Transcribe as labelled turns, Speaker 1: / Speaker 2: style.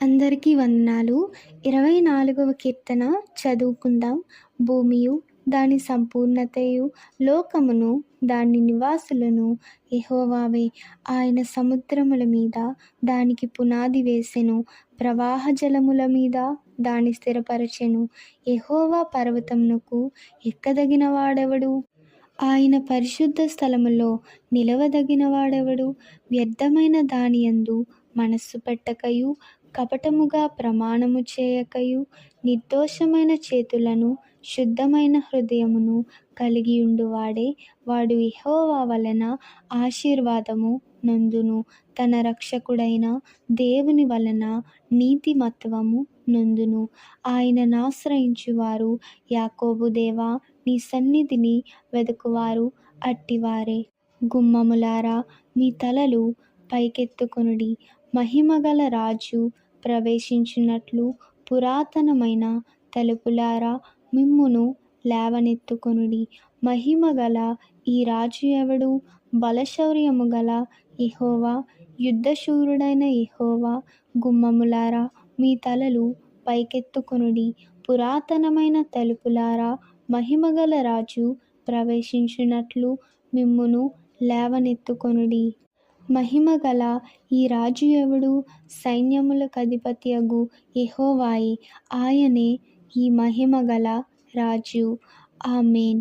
Speaker 1: అందరికీ వందనాలు. ఇరవై నాలుగవ కీర్తన చదువుకుందాం. భూమియు దాని సంపూర్ణతయు లోకమును దాని నివాసులను ఎహోవావే ఆయన సముద్రముల మీద దానికి పునాది వేసెను. ప్రవాహ జలముల మీద దాని స్థిరపరచెను. ఎహోవా పర్వతమునకు ఎక్కదగిన వాడెవడు ఆయన పరిశుద్ధ స్థలములో నిలవదగిన వాడెవడు వ్యర్థమైన దానియందు మనస్సు పెట్టకయు. కపటముగా ప్రమాణము చేయకయు నిర్దోషమైన చేతులను శుద్ధమైన హృదయమును కలిగి ఉండువాడే. వాడు యెహోవా వలన ఆశీర్వాదము నందును. తన రక్షకుడైన దేవుని వలన నీతిమత్వము నందును. ఆయనను ఆశ్రయించువారు యాకోబు దేవా నీ సన్నిధిని వెదకువారు అట్టివారే. గుమ్మములారా మీ తలలు పైకెత్తుకొనుడి. మహిమగల రాజు ప్రవేశించినట్లు పురాతనమైన తలుపులారా మిమ్మును లేవనెత్తుకొనుడి. మహిమగల ఈ రాజు ఎవడు? బలశౌర్యము గల ఇహోవా యుద్ధశూరుడైన ఇహోవా గుమ్మములారా మీ తలలు పైకెత్తుకొనుడి. పురాతనమైన తలుపులారా మహిమగల రాజు ప్రవేశించినట్లు మిమ్మును లేవనెత్తుకొనుడి. మహిమగల ఈ రాజు ఎవడు సైన్యములకధిపతియగు యెహోవాయే ఆయనే ఈ మహిమగల రాజు ఆమేన్